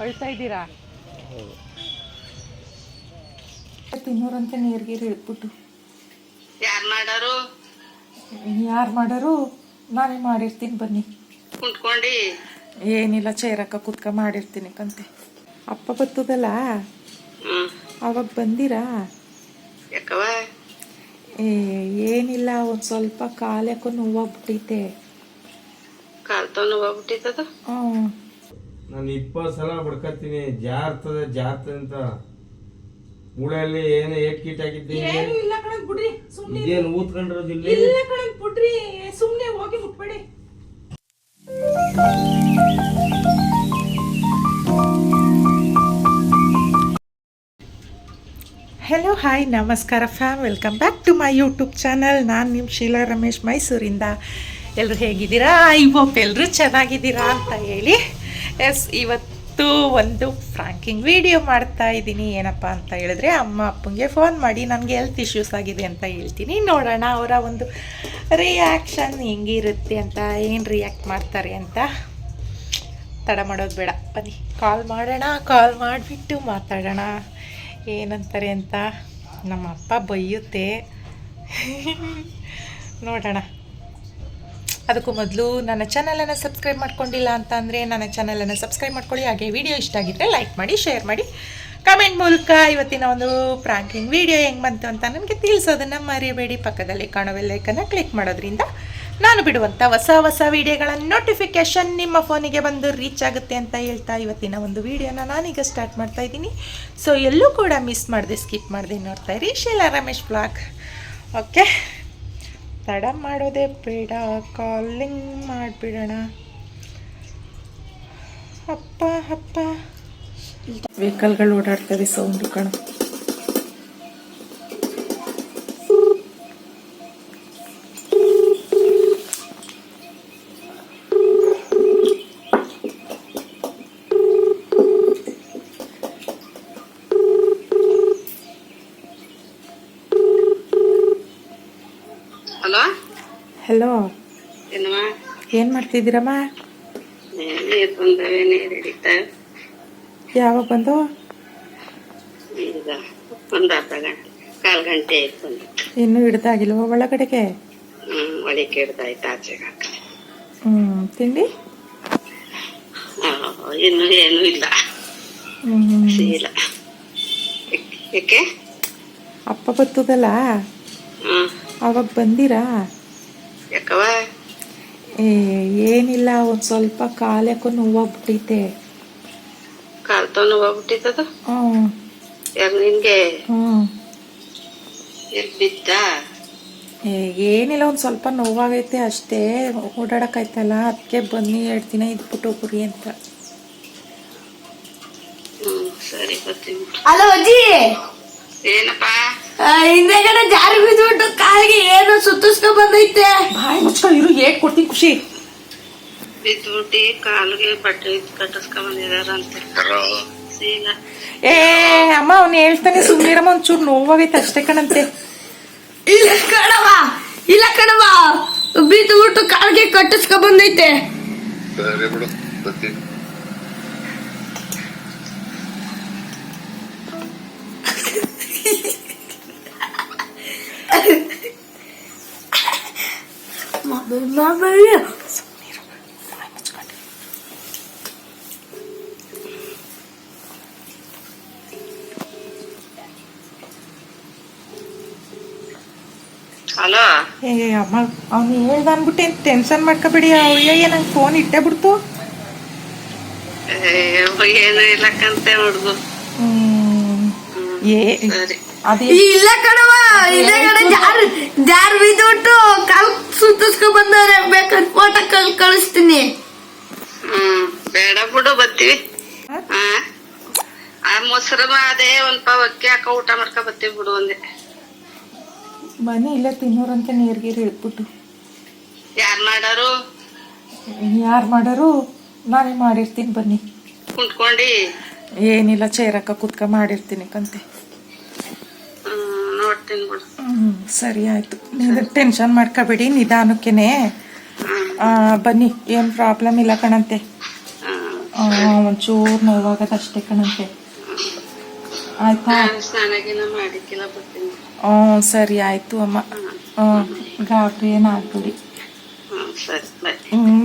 ಅಳ್ತಾ ಇದ್ದೀರಾ? ತಿನ್ನೋರಂತ ತಿನ್ನೋರಂತೆ ನೀರ್ಗೀರು ಇಳ್ಬಿಟ್ಟು ಯಾರ್ ಮಾಡಾರು? ಯಾರು ಮಾಡೋರು? ನಾನೇ ಮಾಡಿರ್ತೀನಿ ಬನ್ನಿ. ಕುಂತ್ಕೊಂಡಿ. ಏನಿಲ್ಲ ಚೇರಕ್ಕ ಕುತ್ಕ ಮಾಡಿರ್ತೀನಿ ಕಂತೆ. ಅಪ್ಪ ಬತ್ತದಲ್ಲ? ಹ್ಮ್. ಅವಾಗ ಬಂದಿರಾ? ಯಾಕವ ಏ ಏನಿಲ್ಲ ಒಂದು ಸ್ವಲ್ಪ ಕಾಲು ಯಾಕೋ ನೋವಾಗ್ಬಿಟ್ಟೈತೆ. ಕಾಲ್ ತವ್ ನೋವಾಗ್ಬಿಟ್ಟಿತ್ತದ ಹ್ಞೂ ನಾನು ಇಪ್ಪತ್ತು ಸಲ ಬಡ್ಕತ್ತೀನಿ ಜಾರ್ತದೆ ಜಾರ್ತದೆ ಅಂತ. ಮೂಳೆಯಲ್ಲಿ ಏನು ಏಟ್ ಕೀಟ್ ಆಗಿದ್ದೀನಿ ಇಲ್ಲ. ಕಣಕ್ ಬಿಡ್ರಿ ಸುಮ್ಮನೆ ಇದೇನು ಊತ್ಕೊಂಡಿರೋದು ಇಲ್ಲಿ? ಇಲ್ಲ ಕಣಕ್ ಬಿಡ್ರಿ ಸುಮ್ಮನೆ ಹೋಗಿ ಮುಟ್ಬೇಡಿ. ಹಲೋ ಹಾಯ್ ನಮಸ್ಕಾರ fam welcome back to my YouTube channel ನಾನು ನಿಮ್ಮ ಶೀಲಾ ರಮೇಶ್ ಮೈಸೂರಿಂದ. ಎಲ್ಲರೂ ಹೇಗಿದ್ದೀರಾ? ಐ ಹೋಪ್ ಎಲ್ಲರೂ ಚೆನ್ನಾಗಿದ್ದೀರಾ ಅಂತ ಹೇಳಿ. ಎಸ್, ಇವತ್ತು ಒಂದು ಫ್ರಾಂಕಿಂಗ್ ವಿಡಿಯೋ ಮಾಡ್ತಾ ಇದ್ದೀನಿ. ಏನಪ್ಪ ಅಂತ ಹೇಳಿದ್ರೆ ಅಮ್ಮ ಅಪ್ಪಂಗೆ ಫೋನ್ ಮಾಡಿ ನನಗೆ ಹೆಲ್ತ್ ಇಶ್ಯೂಸ್ ಆಗಿದೆ ಅಂತ ಹೇಳ್ತೀನಿ. ನೋಡೋಣ ಅವರ ಒಂದು ರಿಯಾಕ್ಷನ್ ಹೆಂಗಿರುತ್ತೆ ಅಂತ, ಏನು ರಿಯಾಕ್ಟ್ ಮಾಡ್ತಾರೆ ಅಂತ. ತಡ ಮಾಡೋದು ಬೇಡ. ಬನ್ನಿ ಕಾಲ್ ಮಾಡೋಣ ಕಾಲ್ ಮಾಡಿಬಿಟ್ಟು ಮಾತಾಡೋಣ. ಏನಂತಾರೆ ಅಂತ. ನಮ್ಮ ಅಪ್ಪ ಬೈಯುತ್ತೆ. ನೋಡೋಣ. ಅದಕ್ಕೂ ಮೊದಲು ನನ್ನ ಚಾನಲನ್ನು ಸಬ್ಸ್ಕ್ರೈಬ್ ಮಾಡ್ಕೊಂಡಿಲ್ಲ ಅಂತ ಅಂದರೆ ನನ್ನ ಚಾನಲನ್ನು ಸಬ್ಸ್ಕ್ರೈಬ್ ಮಾಡ್ಕೊಳ್ಳಿ. ಹಾಗೆ ವಿಡಿಯೋ ಇಷ್ಟ ಆಗಿದ್ದರೆ ಲೈಕ್ ಮಾಡಿ ಶೇರ್ ಮಾಡಿ. ಕಮೆಂಟ್ ಮೂಲಕ ಇವತ್ತಿನ ಒಂದು ಪ್ರಾಂಕಿಂಗ್ ವಿಡಿಯೋ ಹೆಂಗೆ ಬಂತು ಅಂತ ನನಗೆ ತಿಳಿಸೋದನ್ನು ಮರೆಯಬೇಡಿ ಪಕ್ಕದಲ್ಲಿ ಕಾಣುವ ಲೈಕನ್ನು ಕ್ಲಿಕ್ ಮಾಡೋದ್ರಿಂದ ನಾನು ಬಿಡುವಂಥ ಹೊಸ ಹೊಸ ವಿಡಿಯೋಗಳ ನೋಟಿಫಿಕೇಷನ್ ನಿಮ್ಮ ಫೋನಿಗೆ ಬಂದು ರೀಚ್ ಆಗುತ್ತೆ ಅಂತ ಹೇಳ್ತಾ ಇವತ್ತಿನ ಒಂದು ವಿಡಿಯೋನ ನಾನೀಗ ಸ್ಟಾರ್ಟ್ ಮಾಡ್ತಾ ಇದ್ದೀನಿ. ಸೊ ಎಲ್ಲೂ ಕೂಡ ಮಿಸ್ ಮಾಡಿದೆ ಸ್ಕಿಪ್ ಮಾಡಿದೆ ನೋಡ್ತಾ ಇರಿ. ಶೀಲಾ ರಮೇಶ್ ಬ್ಲಾಗ್ ಓಕೆ ತಡ ಮಾಡೋದೇ ಬೇಡ. ಕಾಲಿಂಗ್ ಮಾಡಿಬಿಡೋಣ. ಅಪ್ಪ ಅಪ್ಪ. ವೆಹಿಕಲ್ಗಳು ಓಡಾಡ್ತವೆ ಸೌಂಡ್ ಕಣ ಹಲೋ ಹಲೋ ಏನ್ ಏನು ಮಾಡ್ತಿದ್ದೀರಮ್ಮ? ಯಾವಾಗ ಬಂದು? ಒಂದ್ ಅರ್ಧ ಗಂಟೆ ಕಾಲ್ ಗಂಟೆ ಆಯ್ತು ಬಂದು. ಇನ್ನೂ ಹಿಡ್ದಾಗಿಲ್ವ ಒಳಗಡೆಗೆ? ಹಿಡ್ದಾಯ್ತು ಆಚೆಗೆ ಹ್ಞೂ ತಿಂಡಿ? ಇನ್ನು ಏನು ಇಲ್ಲ. ಹ್ಞೂ ಇಲ್ಲ ಯಾಕೆ ಅಪ್ಪ ಬತ್ತದಲ್ಲ ಹ್ಮ್. ಅವಾಗ ಬಂದಿರಾ? ಯಾಕವ ಏ ಏನಿಲ್ಲ ಒಂದು ಸ್ವಲ್ಪ ಕಾಲಕ್ಕೂ ನೋವಾಗ್ಬಿಟ್ಟೈತೆ ಕಾಲ್ ತವ್ ನೋವಾಗ್ಬಿಟ್ಟಿತ್ತದ? ಹ್ಞೂ. ಯಾರು ನಿನ್ಗೆ? ಹ್ಞೂ. ಎಲ್ ಬಿದ್ದ? ಏ ಏನಿಲ್ಲ ಒಂದು ಸ್ವಲ್ಪ ನೋವಾಗೈತೆ ಅಷ್ಟೇ. ಓಡಾಡಕ್ಕಾಯ್ತಲ್ಲ ಅದಕ್ಕೆ ಬನ್ನಿ ಎರಡು ದಿನ ಇದ್ಬಿಟ್ಟು ಹೋಗ್ರಿ ಅಂತ. ಹ್ಞೂ ಸರಿ ಬರ್ತೀನಿ. ಹಲೋ ಅಜ್ಜಿ. ಏನಪ್ಪ? ಹಿಂದೆಗಡೆ ಜಾರಿ ಬಿದ್ಬಿಟ್ಟು ಕಾಲಿಗೆ ಏನು ಸುತ್ತಿಸ್ಕೊ ಬಂದೈತೆ. ಬಾಯ್ ಮುಚ್ಕೊ ಇರು ಹೇಗ್ ಕೊಡ್ತೀನಿ ಖುಷಿ. ಬಿದ್ಬಿಟ್ಟಿ ಕಾಲಿಗೆ ಬಟ್ಟೆ ಕಟ್ಟಿಸ್ಕೊ ಬಂದಿದಾರಂತೆ ಏ ಅಮ್ಮ ಅವ್ನು ಹೇಳ್ತಾನೆ ಸುಮ್ಮನಿರಮ್ಮ ಒಂಚೂರು ನೋವಾಗೈತೆ ಅಷ್ಟೇ ಕಣಂತೆ. ಇಲ್ಲ ಕಣವ ಇಲ್ಲ ಕಣವ ಬಿದ್ಬಿಟ್ಟು ಕಾಲಿಗೆ ಕಟ್ಟಿಸ್ಕೊ ಬಂದೈತೆ. ಸರಿ ಬಿಡು ಬರ್ತೀನಿ. ಹಲೋ. ಏ ಅಮ್ಮ ಅವ್ನು ಹೇಳ್ದ ಅನ್ಬಿಟ್ಟು ಏನು ಟೆನ್ಷನ್ ಮಾಡ್ಕೋಬೇಡಿ ಅಯ್ಯಯ್ಯ ನಂಗೆ ಫೋನ್ ಇಟ್ಟೇ ಬಿಡ್ತು? ಏನು ಇಲ್ಲಕ್ಕಂತೆ ಹುಡುಗು. ಹ್ಮ್. ಏ ಇಲ್ಲ ಕಣವ ಹಿಂದೆಗಡೆ ಜಾರ್ ಜಾರ್ ಬಿದ್ದುಬಿಟ್ಟು ಕಾಲ್ ಸುತ್ತಿಸ್ಕೊ ಬಂದವ್ರೆ ಬೇಕಾದ್ರೆ ಫೋಟೋ ಕಲ್ ಕಳಿಸ್ತೀನಿ. ಹ್ಮ್ ಬೇಡ ಬಿಡು ಬರ್ತೀವಿ. ಹಾ. ಆ ಮೊಸರಮ್ಮ ಅದೇ ಒಂದ್ ಪಾವ್ ಅಕ್ಕಿ ಹಾಕ ಊಟ ಮಾಡ್ಕೊ ಬರ್ತೀವಿ ಬಿಡು ಒಂದೆ. ಮನೆ ಇಲ್ಲ ತಿನ್ನೋರಂತೆ ನೀರ್ಗೀರು ಹೇಳ್ಬಿಟ್ಟು ಯಾರ್ ಮಾಡಾರು? ಯಾರು ಮಾಡೋರು? ನಾನೇ ಮಾಡಿರ್ತೀನಿ ಬನ್ನಿ. ಕುಂತ್ಕೊಂಡಿ. ಏನಿಲ್ಲ ಚೇರಕ್ಕ ಕುತ್ಕ ಮಾಡಿರ್ತೀನಿ ಕಂತೆ. ಹ್ಞೂ ಸರಿ ಆಯಿತು. ನೀವು ಟೆನ್ಷನ್ ಮಾಡ್ಕೋಬೇಡಿ ನಿಧಾನಕ್ಕೇನೆ. ಬನ್ನಿ ಏನು ಪ್ರಾಬ್ಲಮ್ ಇಲ್ಲ ಕಣಂತೆ. ಒಂಚೂರು ನೋವಾಗದ ಅಷ್ಟೇ ಕಣಂತೆ. ಆಯ್ತಾ? ಹ್ಞೂ ಸರಿ ಆಯ್ತು ಅಮ್ಮ. ಹ್ಞೂ ಗಾಬರಿ ಏನಾಗ್ಬಿಡಿ.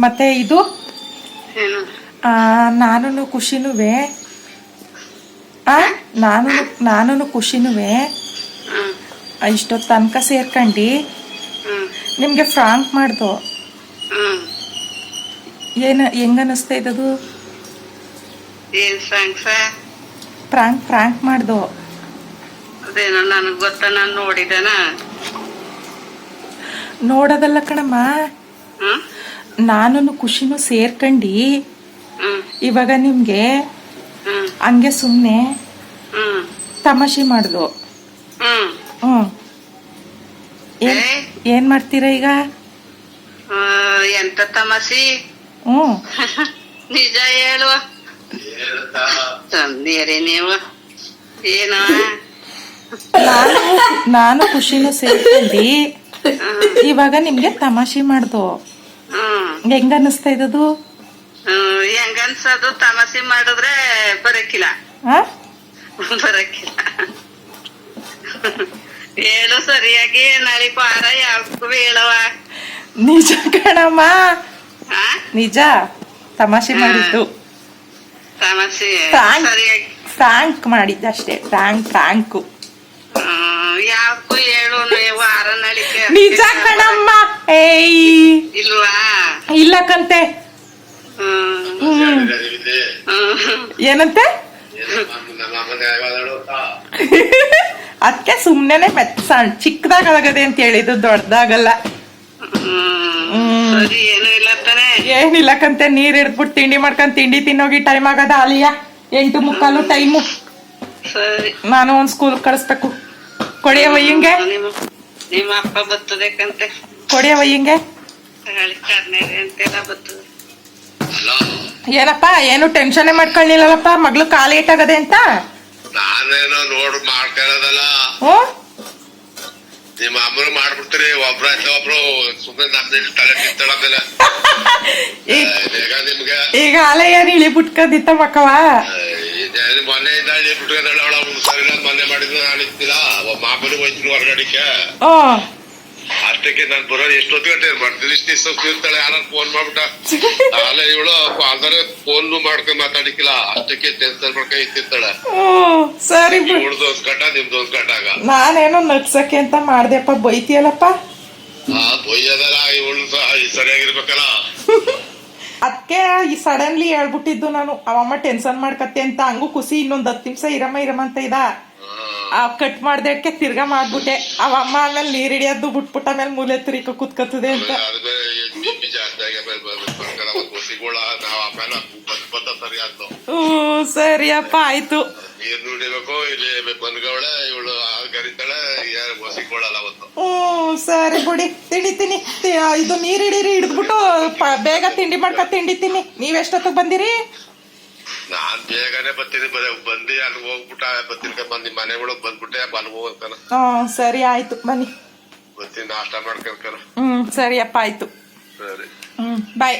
ಮತ್ತೆ ಇದು? ನಾನು ಖುಷಿನೂ ನಾನು ನಾನು ಖುಷಿನೂ ಇಷ್ಟೊತ್ತು ತನಕ ಸೇರ್ಕಂಡು ನಿಮಗೆ ಫ್ರಾಂಕ್ ಮಾಡ್ದು. ಏನು ಹೆಂಗ ಅನ್ನಿಸ್ತಾ ಇದ್ದದು ಫ್ರಾಂಕ್ ಫ್ರಾಂಕ್ ಮಾಡ್ದು. ಅದೇನೋ ನನಗೆ ಗೊತ್ತ ನಾನು ನೋಡಿದನ? ನೋಡೋದಲ್ಲ ಕಣಮ್ಮ. ನಾನು ಖುಷಿನೂ ಸೇರ್ಕಂಡು. ಇವಾಗ ನಿಮಗೆ ಹಂಗೆ ಸುಮ್ಮನೆ ತಮಾಷೆ ಮಾಡ್ದು. ಹ್ಞೂ. ಏನ್? ಏನು ಮಾಡ್ತೀರಾ ಈಗ? ಆ, ಎಂತ ತಮಾಸಿ ಹ್ಮ್ ನಿಜ ಹೇಳುವ. ತಂದಿರಿ ನೀವು. ಏನೋ? ನಾನು ನಾನು ಖುಷಿನೂ ಸೇರ್ತೀನಿ ಇವಾಗ ನಿಮ್ಗೆ ತಮಾಷೆ ಮಾಡ್ದು. ಹೆಂಗ ಅನಿಸ್ತಾ ಇದ್ದದು? ಹೆಂಗ ಅನ್ಸೋದು ತಮಾಷೆ ಮಾಡಿದ್ರೆ ಬರಕಿಲ್ಲ. ಬರಕಿಲ್ಲ. ಹೇಳು ಸರಿಯಾಗಿ ನಾಳೆ ಪಾರ ಯಾವ್ದು ಹೇಳವ ನಿಜ ಕಣಮ್ಮ. ಆ? ನಿಜ. ತಮಾಷೆ ಮಾಡಿದ್ದು. ತಮಾಷೆ. ಸರಿಯಾಗಿ. ಫ್ರಾಂಕ್ ಮಾಡಿದ್ದ ಅಷ್ಟೇ. Prank prank. ಯಾವ್ದು ಹೇಳು ನೀವು ವಾರ ನಳಿಕೆ ನಿಜ ಕಣಮ್ಮ. ಏಯ್. ಇಲ್ವಾ? ಇಲ್ಲ ಕಂತೆ. ಏನಂತೆ? ನಮ್ಮ ಅಮ್ಮನ ಯಾವಾಗಲೂ ಅದಕ್ಕೆ ಸುಮ್ಮನೆ ಮೆತ್ತ ಸಣ್ಣ ಚಿಕ್ಕದಾಗದೆ ಅಂತ ಹೇಳಿದ್ದು ದೊಡ್ಡದಾಗಲ್ಲ ಸರಿ ಏನು ಇಲ್ಲ ತಾನೆ. ಏನಿಲ್ಲ ಕಂತೆ ನೀರ್ ಇಡ್ಬಿಟ್ಟು ತಿಂಡಿ ಮಾಡ್ಕೊಂಡ್ ತಿಂಡಿ ತಿನ್ನೋಗಿ ಟೈಮ್ ಆಗದ ಅಲಿಯ ಎಂಟು ಮುಕ್ಕಾಲು ಟೈಮು. ಸರಿ. ನಾನು ಒಂದ್ ಸ್ಕೂಲ್ ಕಳಿಸ್ಬೇಕು. ಕೊಡಿಯ ವಯ್ಯಂಗೆ ನಿಮ್ಮ ಅಪ್ಪ ಕೊಡಿಯ ವಯ್ಯಂಗೆ ಅಂತೆಲ್ಲ ಬರ್ತದೆ. ಏನಪ್ಪ ಏನು ಟೆನ್ಷನ್ ಮಾಡ್ಕೊಳ್ಳಿಲ್ಲಪ್ಪ ಮಗ್ಳು ಕಾಲು ಏಟಾಗದೆ ಅಂತ? ನಾನೇನೋ ನೋಡ್ ಮಾಡ್ಕೊಳ್ಳೋದಲ್ಲ ನಿಮ್ ನಿಮ್ಮ ಅಮ್ಮರು ಮಾಡ್ಬಿಡ್ತೀರಿ ಒಬ್ರ ಒಬ್ರು ಸುಮ್ಮನೆ ನಮ್ದು ತಲೆ ತಿಂತಾಳಮೇಲೆ ಈಗ ಈಗ ನಿಮ್ಗೆ. ಈಗ ಅಲೆ ಏನು ಇಳಿ ಬಿಟ್ಕೊಂಡಿತ್ತ ಮಕ್ಕವ ಮೊನ್ನೆ ಮೊನ್ನೆಯಿಂದ ಬಿಟ್ಕೊಂಡಳ ಅವಳ ಸರಿ ಮೊನ್ನೆ ಮಾಡಿದ್ರು ನಾನು ಇತ್ತಿಲ್ಲ ಮಾಮೂಲಿ ಹೋಯ್ತೀನಿ ಹೊರಗಡಿಕೆ ಅಷ್ಟಕ್ಕೆ ನಾನು ಬರೋದು ಎಷ್ಟೊತ್ತು ಗಂಟೆ ಮಾಡ್ತೀನಿ ದಿವಸ ಇರ್ತಾಳೆ ಯಾರು ಫೋನ್ ಮಾಡ್ಬಿಟ್ಟ. ಆಲೆ ಇವಳು ಅಂದ್ರೆ ಫೋನ್ ಮಾಡ್ಕೊಂಡು ಮಾತಾಡಿಕಿಲ್ಲ ಅಷ್ಟಕ್ಕೆ ಟೆನ್ಷನ್ ಮಾಡ್ಕೊಂಡು ಇತ್ತಿರ್ತಾಳೆ ಸರಿ ಇವಳ್ದು ಒಂದ್ ಗಂಟ ನಿಮ್ದು ಒಂದ್ ಗಂಟ ನಾನೇನು ನಗ್ಸಕ್ಕೆ ಅಂತ ಮಾಡ್ದೆಪ್ಪ ಬೈತಿಯಲ್ಲಪ್ಪ? ಹಾ ಬೈಯದಲ್ಲ ಇವಳು ಸರಿಯಾಗಿರ್ಬೇಕಲ್ಲ. ಅದಕ್ಕೆ ಈ ಸಡನ್ಲಿ ಹೇಳ್ಬಿಟ್ಟಿದ್ದು ನಾನು. ಅವಮ್ಮ ಟೆನ್ಷನ್ ಮಾಡ್ಕತ್ತೆ ಅಂತ ಹಂಗೂ ಖುಷಿ ಇನ್ನೊಂದ್ ಹತ್ತು ನಿಮಿಷ ಇರಮ್ಮ ಇರಮ್ಮ ಅಂತ ಇದ ಕಟ್ ಮಾಡ್ದಕ್ಕೆ ತಿರ್ಗಾ ಮಾಡ್ಬಿಟ್ಟೆ. ಅವಮ್ಮ ಆಮೇಲೆ ನೀರ್ ಹಿಡಿಯೋದು ಬಿಟ್ಬಿಟ್ಟ ಆಮೇಲೆ ಮೂಲೆ ತುರಿಕ ಕುತ್ಕತ್ತದೆ ಅಂತ. ಹ್ಞೂ ಸರಿಯಪ್ಪ ಆಯ್ತು. ಹ್ಞೂ ಸರಿ ಬಿಡಿ. ತಿಂಡಿತೀನಿ. ಇದು ನೀರ್ ಹಿಡೀರಿ ಹಿಡಿದ್ಬಿಟ್ಟು ಬೇಗ ತಿಂಡಿ ಮಾಡ್ಕೊ ತಿಂಡಿತೀನಿ ನೀವ್ ಎಷ್ಟೊತ್ತಿಗೆ ಬಂದಿರಿ? ನಾನ್ ಬೇಗನೆ ಬರ್ತೀನಿ ಬರೀ ಬಂದು ಅಲ್ಲಿ ಹೋಗ್ಬಿಟ್ಟ ಬರ್ತೀನಿ ಬಂದು ಮನೆ ಒಳಗ್ ಬಂದ್ಬಿಟ್ಟೆ ಅಲ್ಲಿ ಹೋಗ್ತಾನ ಸರಿ ಆಯ್ತು ಬನ್ನಿ. ಬರ್ತೀನಿ ನಾಷ್ಟ ಮಾಡ್ಕೊಂಡ್ಕನ ಹ್ಮ್ ಸರಿಯಪ್ಪ ಆಯ್ತು. ಸರಿ. ಹ್ಮ್ ಬಾಯ್.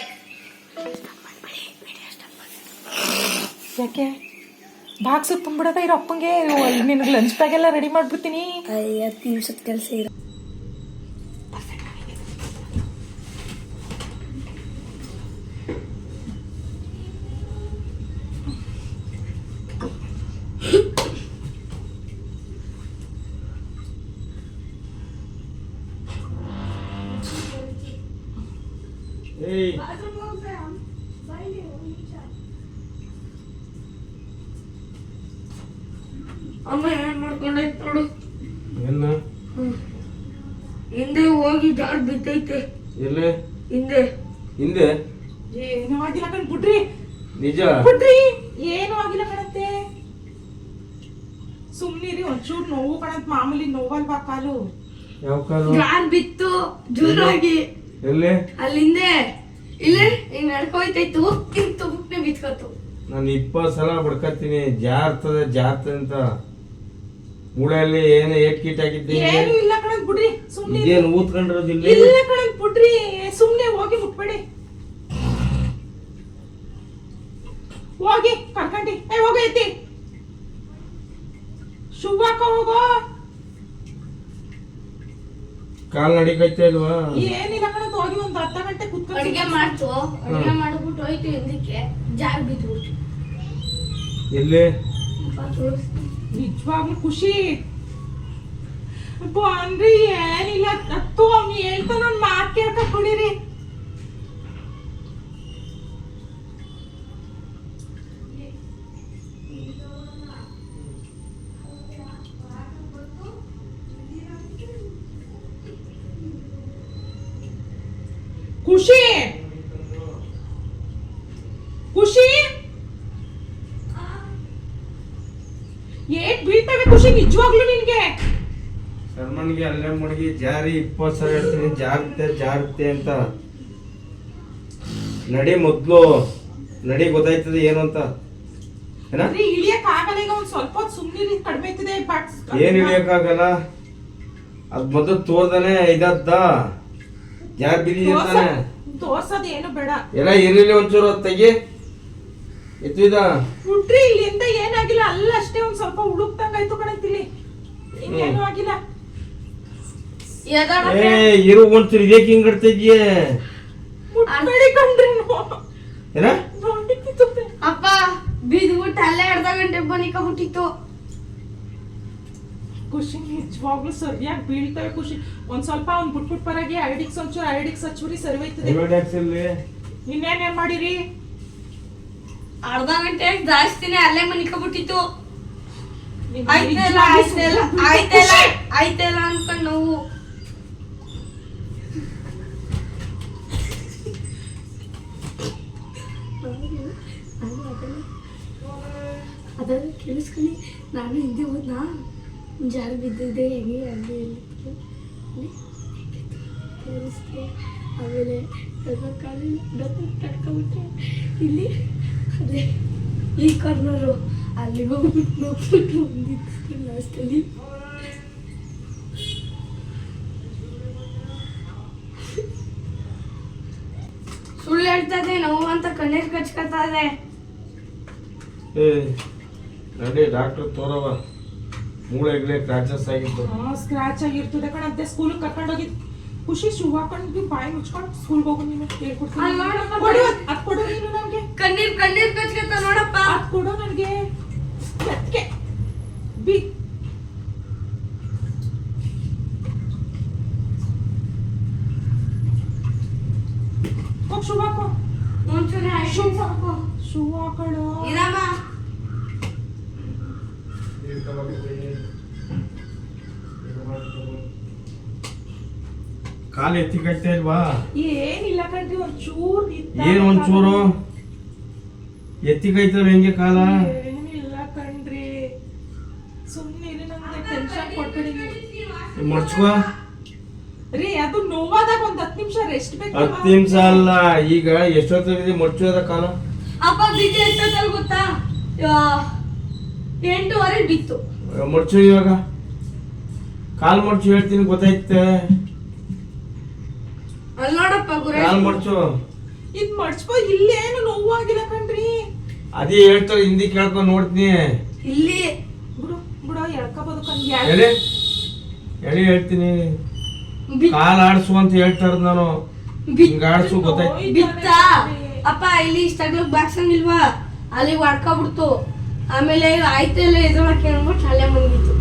ಯಾಕೆ? ಬಾಕ್ಸು ತುಂಬಿಡದ ಇರೋ ಅಪ್ಪಂಗೆ ನಿನಗೆ ಲಂಚ್ ಬ್ಯಾಗ್ ಎಲ್ಲ ರೆಡಿ ಮಾಡ್ಬಿಡ್ತೀನಿ. ಹತ್ತು ನಿಮಿಷದ ಕೆಲಸ ಇರ ಜಾರ್ ಬಿದ್ದೈತೆ ಎಲ್ಲಿ ಹಿಂದೆ? ಹಿಂದೆ ಏನು ಆಗಿಲ್ಲ ಕಣ್ ಬಿಡ್ರಿ. ನಿಜ? ಬಿಡ್ರಿ. ಏನು ಆಗಿಲ್ಲ ಕಣತ್ತೆ. ಸುಮ್ನಿರಿ ಒಂಚೂರು ನೋವು ಕಣತ್ ಮಾಮೂಲಿ ನೋವಲ್ವಾ ಕಾಲು? ಯಾವ ಕಾಲು? ಜಾರ್ ಬಿತ್ತು ಜೋರಾಗಿ ಎಲ್ಲಿ? ಅಲ್ಲಿಂದೆ. ಇಲ್ಲೇ ಹಿಂಗ್ ನಡ್ಕೋಯ್ತಾಯ್ತು ತುಮಕ್ನೆ ಬಿತ್ಕೋತು. ನಾನು ಇಪ್ಪತ್ತು ಸಲ ಬಡ್ಕತ್ತೀನಿ ಜಾರ್ತದೆ ಜಾರ್ತದೆ ಅಂತ. ಮೂಳೆಯಲ್ಲಿ ಏನು ಏಟ್ ಕೀಟ್ ಆಗಿದ್ದೆ ಏನು ಇಲ್ಲ ಕಣ ಬಿಡ್ರಿ ಸುಮ್ನೆ ಏನು ಊದ್ಕೊಂಡಿರೋದು ಇಲ್ಲಿ ಇಲ್ಲ ಕಣ ಬಿಡ್ರಿ ಸುಮ್ಮನೆ ಹೋಗಿ ಮುಟ್ಬೇಡಿ. ಹೋಗಿ ಕರ್ಕಂಡಿ. ಏ ಹೋಗೈತಿ ಶುಭಾಕ ಹೋಗೋ. ಕಾಲ್ ನಡಿಕೈತೆ ಇಲ್ವಾ? ಏನಿಲ್ಲ ಕಣದ್ ಹೋಗಿ ಒಂದು ಅರ್ಧ ಗಂಟೆ ಕುತ್ಕೊಂಡು ಅಡಿಗೆ ಮಾಡ್ತು. ಅಡಿಗೆ ಮಾಡ್ಬಿಟ್ಟು ಹೋಯ್ತು ಹಿಂದಕ್ಕೆ ಜಾರ್ ಬಿದ್ದು ಎಲ್ಲಿ? ನಿಜವಾಗ್ಲೂ ಖುಷಿ. ಅಪ್ಪ ಅಂದ್ರೆ ಏನಿಲ್ಲ. ಅತ್ತು ಅವ್ನು ಹೇಳ್ತಾನ ಮಾತು ಕೇಳ್ತಾ ಕುಡೀರಿ ಖುಷಿ ಖುಷಿ ಏನ್ ಬೀಳ್ತವೆ ಖುಷಿ ನಿಜವಾಗ್ಲೂ ನಿನ್ಗೆ? ಶರ್ಮನ್ಗೆ ಅಲ್ಲೇ ಮುಡುಗಿ ಜಾರಿ ಇಪ್ಪತ್ತು ಸಲ ಹೇಳ್ತೀನಿ. ಜಾಗ್ತೆ ಜಾಗ್ತೆ ಅಂತ. ನಡಿ ಮೊದ್ಲು. ನಡಿ ಗೊತ್ತಾಯ್ತದೆ ಏನು ಅಂತ. ಏನ? ಇಳಿಯಕ್ ಆಗಲ್ಲ ಈಗ ಒಂದ್ ಸ್ವಲ್ಪ ಸುಮ್ಮನೆ ಸುಮ್ನಿರಿ ಕಡಿಮೆ ಐತಿದೆ ಬಟ್ ಏನ್ ಇಳಿಯಕ್ಕಾಗಲ್ಲ? ಅದ್ ಮೊದಲು ತೋರ್ದಾನೆ ಇದದ್ದ ಜಾರ್ ಬಿದ್ದಿದ್ದಾನೆ ತೋರ್ಸೋದು ಏನು ಬೇಡ. ಎಲ್ಲ ಇರಲಿ ಒಂಚೂರು ತೆಗಿ. ಎತ್ತಿದ ಹುಟ್ರಿ ಇಲ್ಲಿಂದ ಏನಾಗಿಲ್ಲ ಅಲ್ಲ ಅಷ್ಟೇ ಒಂದ್ ಸ್ವಲ್ಪ ಹುಡುಕ್ತಂಗಾಯ್ತು ಕಣೈತಿಲಿ ಇನ್ನೇನು ಆಗಿಲ್ಲ. ಏ ಇರು ಒಂಚೂರು ಇದಕ್ಕೆ ಹಿಂಗ್ ಇಡ್ತಾ ಇದೀಯ ಮುಟ್ಬೇಡಿ ಕಣ್ರಿ ಏನ? ಅಪ್ಪ ಬಿದ್ಬಿಟ್ಟು ಅಲ್ಲೇ ಅರ್ಧ ಗಂಟೆ ಬನಿಕಬಿಟ್ಟಿತ್ತು ಖುಷಿ ನಿಜವಾಗ್ಲೂ ಸರಿಯಾಗಿ ಬೀಳ್ತವೆ ಖುಷಿ. ಒಂದ್ ಸ್ವಲ್ಪ ಅವ್ನ್ ಬಿಟ್ಬಿಟ್ ಪರಾಗಿ ಐಡಿಕ್ಸ್ ಒಂಚೂರು ಐಡಿಕ್ಸ್ ಹಚ್ಚುರಿ ಸರಿ ಹೋಯ್ತದೆ ಇಲ್ಲಿ ಇನ್ನೇನೇನ್ ಮಾಡಿರಿ? ಅರ್ಧ ಗಂಟೆ ಜಾಸ್ತಿನೇ ಅಲ್ಲೇ ಮನಿಕಬಿಟ್ಟಿತ್ತು. ಆಯ್ತಲ್ಲ ಆಯ್ತಲ್ಲ ಆಯ್ತಲ್ಲ ಖುಷಿ. ಆಯ್ತಲ್ಲ ಅನ್ಕೊಂಡ್ ನಾವು. ಅದನ್ನ ಕೇಳಿಸ್ಕೊಂಡು ನಾನು ಹಿಂದೆ ಹೋದ್ನಾ? ಜಾರಿ ಬಿದ್ದಿದ್ದೆ ಹೆಂಗೆ ಅಲ್ಲಿ ಕೇಳಿಸ್ತೆ. ಆಮೇಲೆ ಕಾಲಿನ ಡಬ್ಬ ತಡ್ಕೊಬಿಟ್ಟೆ ಇಲ್ಲಿ ಅದೇ ಈ ಕಾರ್ನರು ಅಲ್ಲಿ ಹೋಗ್ಬಿಟ್ಟು ನೋಡ್ಬಿಟ್ಟು ಬಂದಿತ್ತು ಲಾಸ್ಟಲ್ಲಿ ಸುಳ್ಳು ಹೇಳ್ತದೆ ನೋವು ಅಂತ ಕಣ್ಣೀರ್ ಕಚ್ಕೊತಾ ಇದೆ ಏ ನಡಿ ಡಾಕ್ಟರ್ ತೋರವ ಮೂಳೆಗಳೇ ಕ್ರಾಚಸ್ ಆಗಿತ್ತು. ಸ್ಕ್ರಾಚ್ ಆಗಿರ್ತದೆ ಕಣ ಸ್ಕೂಲ್ ಸ್ಕೂಲಿಗೆ ಹೋಗಿದ್ ಖುಷಿ ಶೂ ಹಾಕೊಂಡು ಬಾಯಿ ಮುಚ್ಕೊಂಡು ಸ್ಕೂಲ್ಗೆ ಹೋಗು ನೀನು ಹೇಳ್ಕೊಡ್ತೀನಿ ಅಲ್ಲಿ ನೋಡಪ್ಪ, ಕೊಡು ಅದ್ ಕೊಡು ನೀನು ನಮ್ಗೆ ಕಣ್ಣೀರ್ ಕಣ್ಣೀರ್ ಕಚ್ಕೊತ ನೋಡಪ್ಪ ಅದ್ ಕೊಡು ನನಗೆ ಎತ್ಕೆ ಬಿ ಹೋಗ್ ಶೂ ಹಾಕೋ ಒಂಚೂರು ಶೂ ಸಾಕು ಶೂ ಹಾಕೊಳ್ಳೋ ಇರಮ್ಮ ಕಾಲು ಎತ್ತಿ ಕಟ್ತಾ ಇಲ್ವಾ? ಏನಿಲ್ಲ ಕಣ್ರಿ ಒಂದ್ ಚೂರ್ ಏನ್ ಒಂಚೂರು ಎತ್ತಿ ಕೈತವ ಹೆಂಗೆ ಕಾಲ? ಏನಿಲ್ಲ ಕಣ್ರಿ. ಸುಮ್ನೆ ಇರಿ ಟೆನ್ಷನ್ ನೀವು. ಮಡ್ಚ್ಕೋ ರೀ ಅದು ನೋವಾದಾಗ ಒಂದ್ ಹತ್ತು ನಿಮಿಷ ರೆಸ್ಟ್ ಬೇಕು ಹತ್ತು ನಿಮಿಷ ಅಲ್ಲ ಈಗ ಎಷ್ಟೊತ್ತಿದೆ ಮಡ್ಚೋದ ಕಾಲ? ಅಪ್ಪ ಬಿದ್ದು ಎಷ್ಟೊತ್ತಲ್ಲಿ ಗೊತ್ತಾ? ಆ, ಎಂಟೂವರೆ ಬಿತ್ತು. ಮಡ್ಚು ಇವಾಗ. ಕಾಲ್ ಮಡ್ಚು ಹೇಳ್ತೀನಿ ಗೊತ್ತಾಯ್ತೆ? ಕಾಲ್ ಮಡ್ಚು ಇದ್ ಮಡ್ಸ್ಕೊ ಇಲ್ಲೇನು ನೋವಾಗಿಲ್ಲ ಕಣ್ರಿ. ಅದೇ ಹೇಳ್ತಾರೆ ಹಿಂದಿ ಕೇಳ್ಕೊ ನೋಡ್ತೀನಿ. ಇಲ್ಲಿ ಬಿಡು ಬಿಡು ಎಳ್ಕೋಬೋದು ಎಳೆ ಎಳೆ ಹೇಳ್ತೀನಿ. ಕಾಲ್ ಆಡ್ಸು ಅಂತ ಹೇಳ್ತಾರ ನಾನು. ಹಿಂಗ ಆಡ್ಸು ಗೊತ್ತಾಯ್ತು. ಬಿತ್ತ ಅಪ್ಪ ಇಲ್ಲಿ ಇಷ್ಟಾಗ್ಲಕ್ ಬಾಕ್ಸಂಗಿಲ್ವಾ ಅಲ್ಲಿ ಹೊಡ್ಕೊಬಿಡ್ತು ಆಮೇಲೆ ಆಯ್ತಲ್ಲ ಎದುರಕ್ಕೆ ಅಂದ್ಬಿಟ್ಟು ಅಲ್ಲೇ ಮನ್ಗಿತ್ತು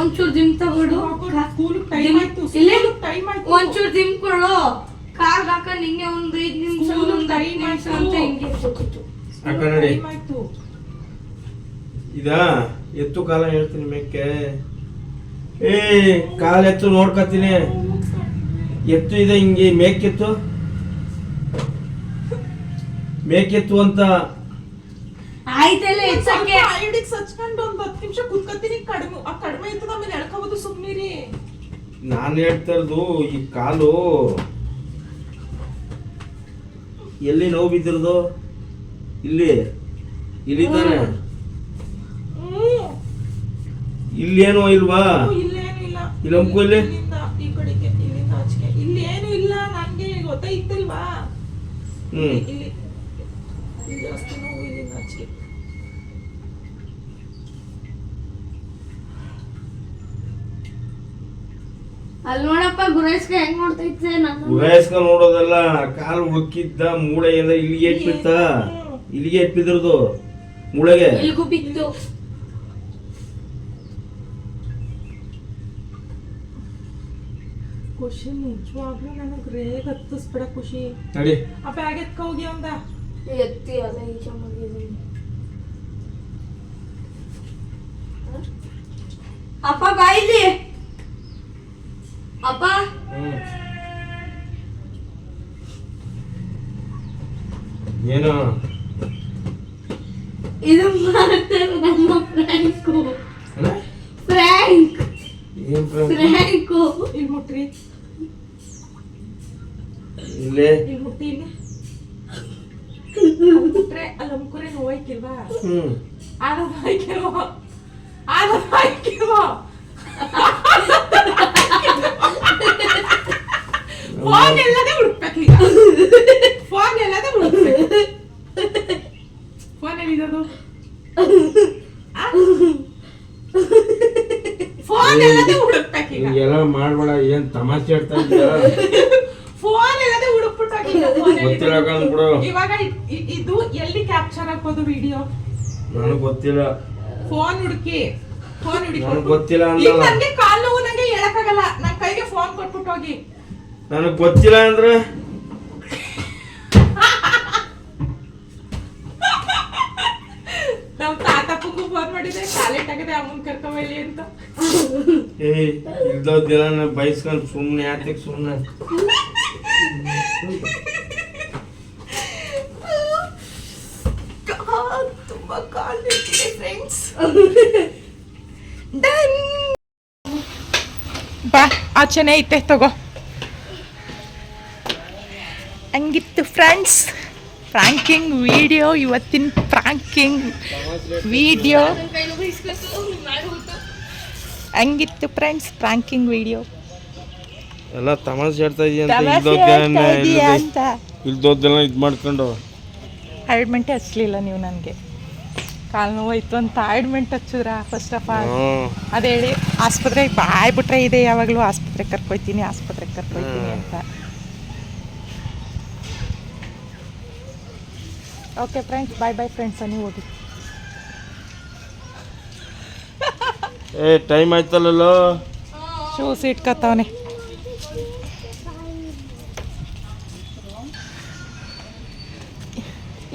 ಒಂಚೂರು ದಿಮ್ ತಗೊಡು. ಸ್ಕೂಲ್ ಟೈಮ್ ದಿಮ್- ಆಯ್ತು ಇಲ್ಲೇ ಟೈಮ್ ಆಯ್ತು. ಒಂಚೂರು ದಿಮ್ ಕೊಡು. ಕಾಲ್ ಹಾಕೊಂಡು ಹಿಂಗೆ ಒಂದು ಐದು ನಿಮಿಷ ಒಂದು ಒಂದ್ ನಿಮಿಷ ಅಂತ ಹಿಂಗೆ ನೋಡಿ ಇದ ಎತ್ತು ಕಾಲ ಹೇಳ್ತೀನಿ ಮೇಕೆ ಏ ಕಾಲ ಎತ್ತು ನೋಡ್ಕತೀನಿ ಎತ್ತು ಇದೆ ಹಿಂಗೆ ಮೇಕೆತ್ತು. ಮೇಕೆತ್ತು ಅಂತ. ಆಯ್ತಲ್ಲ ಹೆಚ್ಚಕ್ಕೆ ಐಡಿಗೆ ಸಚ್ಕೊಂಡು ಒಂದು ಹತ್ತು ನಿಮಿಷ ಕುತ್ಕೊತೀನಿ ಕಡಿಮೆ ಆ ಕಡಿಮೆ ಇತ್ತು ಆಮೇಲೆ ಎಳ್ಕೋಬೋದು ಸುಮ್ಮನಿರಿ ನಾನು ಹೇಳ್ತಾ ಇರೋದು ಈ ಕಾಲು ಎಲ್ಲಿ ನೋವು ಬಿದ್ದಿರೋದು? ಇಲ್ಲಿ. ಇಲ್ಲಿ ತಾನೆ. ಇಲ್ಲೇನೋ ಇಲ್ವಾ? ಇಲ್ಲ ಅಂಕು ಇಲ್ಲಿ? ಇಲ್ಲಿ ಏನು ಇಲ್ಲ ನನಗೆ ಗೊತ್ತಾಯ್ತಿಲ್ವಾ? ಹ್ಮ್. ಅಲ್ಲಿ ನೋಡಪ್ಪ ಗುರೇಶ್ಕ ಹೆಂಗ್ ನೋಡ್ತೈತೆ ಗುರೇಶ್ಕ ನೋಡೋದಲ್ಲ ಕಾಲು ಉಳುಕಿದ್ದ ಎಲ್ಲ ಇಲ್ಲಿಗೆ ಇಟ್ಬಿತ್ತ ಇಲ್ಲಿಗೆ ಇಟ್ಬಿದ್ರದು ಮೂಳೆಗೆ? ಇಲ್ಗೂ ಬಿತ್ತು. ಖುಷಿ ನಿಜವಾಗ್ಲೂ ನನಗ್ ರೇಗ್ ಹತ್ತಿಸ್ಬಿಡ ಖುಷಿ. ನಡಿ. ಆ ಬ್ಯಾಗ್ ಎತ್ಕ ಹೋಗಿ ಅವಂದ ಎತ್ತಿ ಅಲ್ಲ ಈಚೆ ಮಗಿದೀನಿ ಅಪ್ಪ ಬಾಯಿಲಿ ಅಪ್ಪ ಹ್ಮ್ ಏನು ಇದು ಮಾಡ್ತಾರೆ ನಮ್ಮ ಫ್ರ್ಯಾಂಕು ಅಣ್ಣ? ಫ್ರ್ಯಾಂಕ್ ಏನ್ ಪ್ರ- ಫ್ರ್ಯಾಂಕು ಇಲ್ಲಿ ಮುಟ್ರಿ ಇಲ್ಲೇ ಇಲ್ಲಿ ಮುಟ್ಟಿ ಇಲ್ಲಿ ಅಲ್ಲಿ ಮುಟ್ರೆ ಅಲ್ಲಿ ಅಮ್ಕುರೆ ನೋವಾಯ್ಕಿಲ್ವಾ ಹ್ಮ್ ಆದ ಹಾಯ್ಕಿಲ್ವಾ ಆದ ಹಾಯ್ಕಿಲ್ವಾ ಫೋನ್ ಎಲ್ಲದೇ ಹುಡುಕ್ಬೇಕು ಈಗ. ಫೋನ್ ಎಲ್ಲದೇ ಹುಡುಕ್ಬೇಕು. ಫೋನ್ ಎಲ್ಲಿದದು ಫೋನ್ ಎಲ್ಲದೇ ಹುಡುಕ್ಬೇಕು ಈಗ. ಎಲ್ಲ ಮಾಡ್ಬೇಡ ಏನ್ ತಮಾಷೆ ಇಡ್ತಾ ಇದ್ದೀರಾ ಫೋನ್ ಎಲ್ಲದೇ ಗೊತ್ತಿಲ್ಲ ಕಣ್ ಬಿಡು. ಇವಾಗ ಇದ್- ಎಲ್ಲಿ ಕ್ಯಾಪ್ಚರ್ ಆಗ್ಬೋದು ವಿಡಿಯೋ ನನಗೆ ಗೊತ್ತಿಲ್ಲ. ಫೋನ್ ಹುಡುಕಿ. ಫೋನ್ ಹುಡುಕಿ. ನನಗೆ ಗೊತ್ತಿಲ್ಲ ಈಗ ಅಂದಲ್ಲ ನನ್ಗೆ ಕಾಲು ನೋವು ನಂಗೆ ಹೇಳಕ್ಕಾಗಲ್ಲ ನನ್ ಕೈಗೆ ಫೋನ್ ಕೊಟ್ಬಿಟ್ಟು ಹೋಗಿ ನನಗ್ ಗೊತ್ತಿಲ್ಲ ಅಂದ್ರೆ? ನಮ್ಮ ತಾತಪ್ಪಗೂ ಫೋನ್ ಮಾಡಿದೆ ಕಾಲೇಟ್ ಆಗದೆ ಅಮ್ಮನ್ ಕರ್ಕೊಂಬಲ್ಲಿ ಅಂತ. ಏ ಇಲ್ದೋದಿಲ್ಲ ಬೈಸ್ಕೊಂಡ್ ಸುಮ್ನೆ ಯಾತಕ್ ಸುಮ್ನೆ? ತುಂಬಾ ಕಾಲ್ ಫ್ರೆಂಡ್ಸ್ ಬಾ ಆಚೆನೆ ಐತೆ ತಗೋ. ಹಂಗಿತ್ತು ಫ್ರೆಂಡ್ಸ್. ಪ್ರಾಂಕಿಂಗ್ ವಿಡಿಯೋ ಇವತ್ತಿನ ಫ್ರಾಂಕಿಂಗ್ ವಿಡಿಯೋ. ಹಂಗಿತ್ತು ಫ್ರೆಂಡ್ಸ್ ಪ್ರಾಂಕಿಂಗ್ ವಿಡಿಯೋ. ಎಲ್ಲ ತಮಾಷೆ ಹೇಳ್ತಾ ಇದೀಯ ಅಂತ ಇಲ್ದೋದ್ದೆಲ್ಲ ಇದು ಮಾಡ್ಕೊಂಡು. ಅಡ್ಮೆಂಟ್ ಹಚ್ಚಲಿಲ್ಲ ನೀವು ನನಗೆ. ಕಾಲು ನೋವಾಯ್ತು ಅಂತ ಅಡ್ಮೆಂಟ್ ಹಚ್ಚಿದ್ರ ಫಸ್ಟ್ ಆಫ್ ಆಲ್ ಅದೇ ಹೇಳಿ ಆಸ್ಪತ್ರೆಗೆ ಬಾಯ್ಬಿಟ್ರೆ ಇದೆ ಯಾವಾಗಲೂ ಆಸ್ಪತ್ರೆಗೆ ಕರ್ಕೊಯ್ತೀನಿ ಆಸ್ಪತ್ರೆಗೆ ಕರ್ಕೊಯ್ತೀನಿ ಅಂತ. Okay friends bye bye friends ನೀವು ಹೋಗಿ. ಏ ಟೈಮ್ ಆಯ್ತಲ್ಲ ಶೂಸ್ ಇಟ್ಕೊತಾವನೆ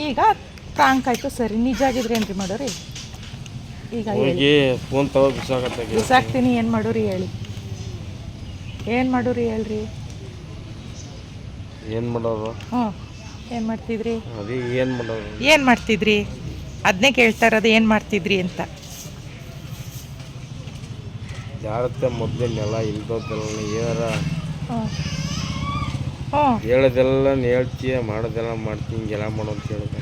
ಈಗ ಪ್ರಾಂಕ್ ಆಯ್ತು ಸರಿ ನಿಜ ಆಗಿದ್ರೆ ಏನ್ರಿ ಮಾಡೋರಿ? ಈಗ ಹೋಗಿ ಫೋನ್ ತಗೋ ಬಿಸಾಕತ್ತಾಗ ಬಿಸಾಕ್ತೀನಿ ಏನು ಮಾಡೋರಿ ಹೇಳಿ. ಏನು ಮಾಡೋರಿ ಹೇಳ್ರಿ? ಏನ್ ಮಾಡೋರು ಹ್ಞೂ ಏನು ಮಾಡ್ತಿದ್ರಿ? ಅದೇ ಏನ್ ಮಾಡೋರು ಏನು ಮಾಡ್ತಿದ್ರಿ? ಅದನ್ನೇ ಕೇಳ್ತಾ ಇರೋದು ಏನು ಮಾಡ್ತಿದ್ರಿ ಅಂತ. ಯಾರತ್ತೆ ಮೊದ್ಲೇ ನೆಲ ಏರ ಏನಾರ ಹ್ಞೂ ಹ್ಞೂ ಹೇಳೋದೆಲ್ಲ ಹೇಳ್ತೀಯ ಮಾಡೋದೆಲ್ಲ ಮಾಡ್ತೀನಿ ಹಿಂಗೆಲ್ಲ ಮಾಡೋ ಅಂತ ಹೇಳೋದು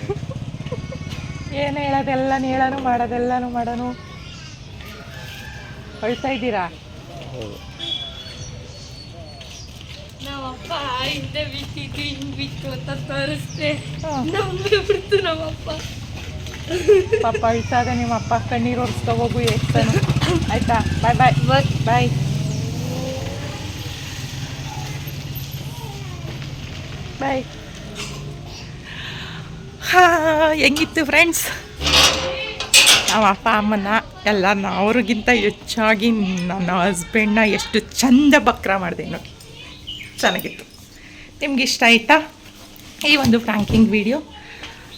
ಏನು ಹೇಳೋದೆಲ್ಲ ಹೇಳೋನು ಮಾಡೋದೆಲ್ಲನೂ ಮಾಡೋನು. ಅಳ್ತಾ ಇದ್ದೀರಾ? ಹೌದು. ನಮ್ಮಪ್ಪ ಹಿಂದೆ ಬಿಟ್ಟಿದ್ದು ಹಿಂಗ್ ಬಿತ್ತು ಅಂತ ತೋರಿಸ್ದೆ. ಹ್ಞೂ ನಮ್ಗೆ ಬಿಡ್ತು ನಮ್ಮಪ್ಪ. ಪಾಪ ಇಷ್ಟ ಇದೆ ನಿಮ್ಮ ಅಪ್ಪ ಕಣ್ಣೀರು ಒರೆಸ್ಕೊ ಹೋಗು ಎಷ್ಟು ಆಯ್ತಾ? ಬಾಯ್ ಬಾಯ್ ಬಾಯ್ ಬಾಯ್ ಬಾಯ್ ಹಾ ಹೆಂಗಿತ್ತು ಫ್ರೆಂಡ್ಸ್ ನಮ್ಮ ಅಪ್ಪ ಅಮ್ಮನ ಎಲ್ಲ ಅವ್ರಿಗಿಂತ ಹೆಚ್ಚಾಗಿ ನನ್ನ ಹಸ್ಬೆಂಡ್ನ ಎಷ್ಟು ಚಂದ ಬಕ್ರ ಮಾಡಿದೆ ನೋಡಿ. ಚೆನ್ನಾಗಿತ್ತು. ನಿಮ್ಗೆ ಇಷ್ಟ ಆಯಿತಾ? ಈ ಒಂದು ಫ್ರಾಂಕಿಂಗ್ ವಿಡಿಯೋ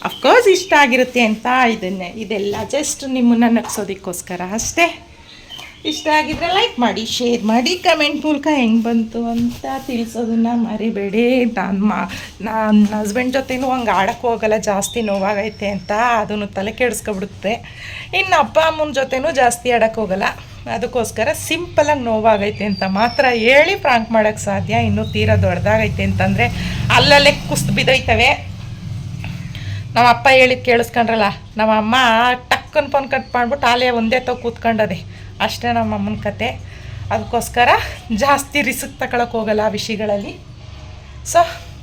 ಅಫ್ಕೋರ್ಸ್ ಇಷ್ಟ ಆಗಿರುತ್ತೆ ಅಂತ ಇದನ್ನೇ. ಇದೆಲ್ಲ ಜಸ್ಟ್ ನಿಮ್ಮನ್ನು ನಗ್ಸೋದಕ್ಕೋಸ್ಕರ ಅಷ್ಟೇ. ಇಷ್ಟ ಆಗಿದ್ರೆ ಲೈಕ್ ಮಾಡಿ ಶೇರ್ ಮಾಡಿ ಕಮೆಂಟ್ ಮೂಲಕ ಹೆಂಗೆ ಬಂತು ಅಂತ ತಿಳಿಸೋದನ್ನ ಮರಿಬೇಡಿ. ನಾನು ಮಾ ನನ್ನ ಹಸ್ಬೆಂಡ್ ಜೊತೆನೂ ಹಂಗೆ ಆಡೋಕ್ಕೆ ಹೋಗಲ್ಲ, ಜಾಸ್ತಿ ನೋವಾಗೈತೆ ಅಂತ, ಅದನ್ನು ತಲೆ ಕೆಡಿಸ್ಕೊಬಿಡುತ್ತೆ. ಇನ್ನು ಅಪ್ಪ ಅಮ್ಮನ ಜೊತೆನೂ ಜಾಸ್ತಿ ಆಡೋಕ್ಕೆ ಹೋಗಲ್ಲ. ಅದಕ್ಕೋಸ್ಕರ ಸಿಂಪಲಾಗಿ ನೋವಾಗೈತೆ ಅಂತ ಮಾತ್ರ ಹೇಳಿ ಫ್ರಾಂಕ್ ಮಾಡೋಕ್ಕೆ ಸಾಧ್ಯ. ಇನ್ನೂ ತೀರಾ ದೊಡ್ಡದಾಗೈತೆ ಅಂತಂದರೆ ಅಲ್ಲಲ್ಲೇ ಕುಸ್ತು ಬಿದ್ದೈತವೆ ನಮ್ಮ ಅಪ್ಪ ಹೇಳಿದ್ ಕೇಳಿಸ್ಕೊಂಡ್ರಲ್ಲ ನಮ್ಮ ಅಮ್ಮ ಫೋನ್ ಕಟ್ ಮಾಡ್ಬಿಟ್ಟು ಆಲೆ ಒಂದೇ ತಾವು ಕೂತ್ಕೊಂಡದೆ. ಅಷ್ಟೇ ನಮ್ಮ ಅಮ್ಮನ ಕತೆ. ಅದಕ್ಕೋಸ್ಕರ ಜಾಸ್ತಿ ರಿಸ್ಕ್ ತಗೊಳಕ್ಕೆ ಹೋಗಲ್ಲ ಆ ವಿಷಯಗಳಲ್ಲಿ. ಸೊ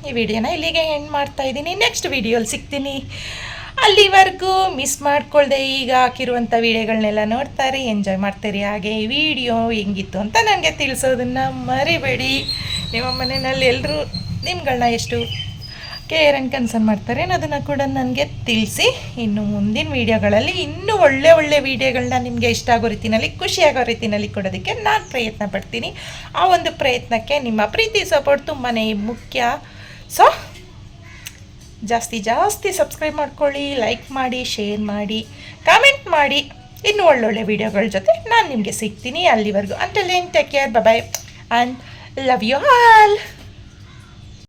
ಈ ವಿಡಿಯೋನ ಇಲ್ಲಿಗೆ ಎಂಡ್ ಮಾಡ್ತಾ ಇದ್ದೀನಿ. ನೆಕ್ಸ್ಟ್ ವಿಡಿಯೋಲಿ ಸಿಗ್ತೀನಿ. ಅಲ್ಲಿವರೆಗೂ ಮಿಸ್ ಮಾಡ್ಕೊಳ್ದೆ ಈಗ ಹಾಕಿರುವಂಥ ವಿಡಿಯೋಗಳನ್ನೆಲ್ಲ ನೋಡ್ತಾರೆ. ಎಂಜಾಯ್ ಮಾಡ್ತೀರಿ. ಹಾಗೆ ಈ ವಿಡಿಯೋ ಹೆಂಗಿತ್ತು ಅಂತ ನನಗೆ ತಿಳಿಸೋದನ್ನು ಮರಿಬೇಡಿ. ನಿಮ್ಮ ಮನೆಯಲ್ಲಿ ಎಲ್ಲರೂ ನಿಮ್ಗಳನ್ನ ಎಷ್ಟು ಕೇರ್ ಆ್ಯಂಡ್ ಕನ್ಸರ್ನ್ ಮಾಡ್ತಾರೆ. ಅದನ್ನು ಕೂಡ ನನಗೆ ತಿಳಿಸಿ. ಇನ್ನು ಮುಂದಿನ ವೀಡಿಯೋಗಳಲ್ಲಿ ಇನ್ನೂ ಒಳ್ಳೆ ಒಳ್ಳೆ ವೀಡಿಯೋಗಳನ್ನ ನಿಮಗೆ ಇಷ್ಟ ಆಗೋ ರೀತಿಯಲ್ಲಿ ಖುಷಿಯಾಗೋ ರೀತಿಯಲ್ಲಿ ಕೊಡೋದಕ್ಕೆ ನಾನು ಪ್ರಯತ್ನ ಪಡ್ತೀನಿ. ಆ ಒಂದು ಪ್ರಯತ್ನಕ್ಕೆ ನಿಮ್ಮ ಪ್ರೀತಿ ಸಪೋರ್ಟ್ ತುಂಬಾ ಮುಖ್ಯ. ಸೊ ಜಾಸ್ತಿ ಜಾಸ್ತಿ ಸಬ್ಸ್ಕ್ರೈಬ್ ಮಾಡ್ಕೊಳ್ಳಿ ಲೈಕ್ ಮಾಡಿ ಶೇರ್ ಮಾಡಿ ಕಾಮೆಂಟ್ ಮಾಡಿ. ಇನ್ನೂ ಒಳ್ಳೊಳ್ಳೆ ವೀಡಿಯೋಗಳ ಜೊತೆ ನಾನು ನಿಮಗೆ ಸಿಗ್ತೀನಿ ಅಲ್ಲಿವರೆಗೂ. ಅಂಟಲ್ ಏನು take care bye and love you all